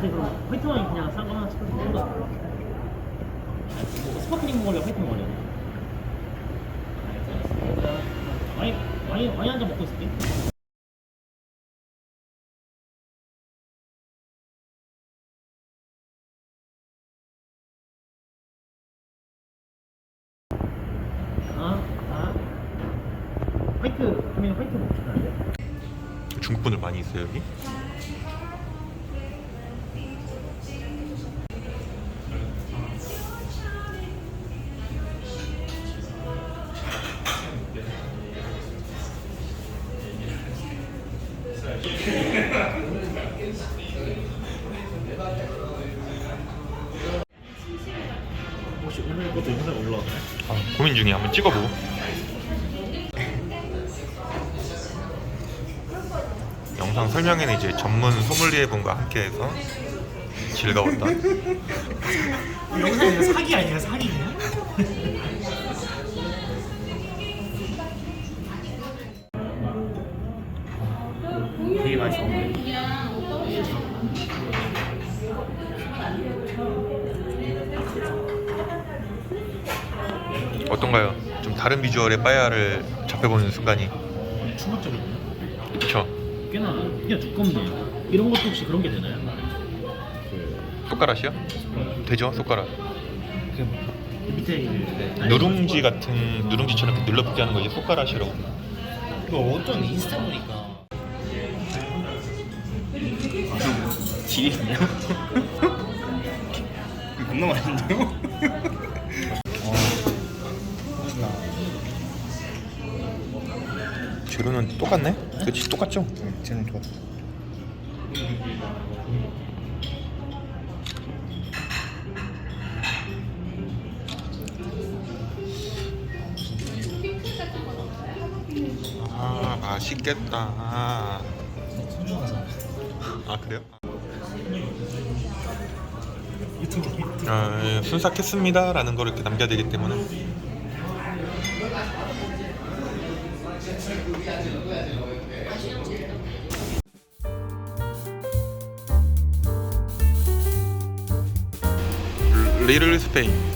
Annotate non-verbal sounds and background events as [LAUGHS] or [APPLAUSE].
그럼 화이트와인 그냥 싼 거 하나 시켜서 먹는 거 아, 스파클링 먹으려 화이트 먹으려 와인 와인 와인 한 잔 먹고 있을게. 화이트, 그러면 화이트 싶다는데? 중국 분들 많이 있어요 여기? 혹시 오늘 것도 영상 올라왔나요? 아, 고민 중에 한번 찍어보고 영상 설명에는 이제 전문 소믈리에 분과 함께해서 즐거웠다 영상이 사기 아니야 사기냐? 되게 맛있었는데 어떤가요? 좀 다른 비주얼의 빠야를 접해보는 순간이 충격적이네 그쵸? 꽤나 꽤나 두껍네요 이런 것도 혹시 그런 게 되나요? 손가락이요? 되죠 손가락 그 밑에 그 누룽지 같은 누룽지처럼 이렇게 눌러붙게 하는 거 이제 손가락이라고 그 어떤 인스타 보니까 지리네요? [LAUGHS] 겁나 맛있는데요? 재료는 똑같네? 그치 똑같죠? 쟤는 좋아. 아 맛있겠다 아 그래요? 아, 예, 순삭했습니다 라는 걸 이렇게 남겨야 되기 때문에 리를 스페인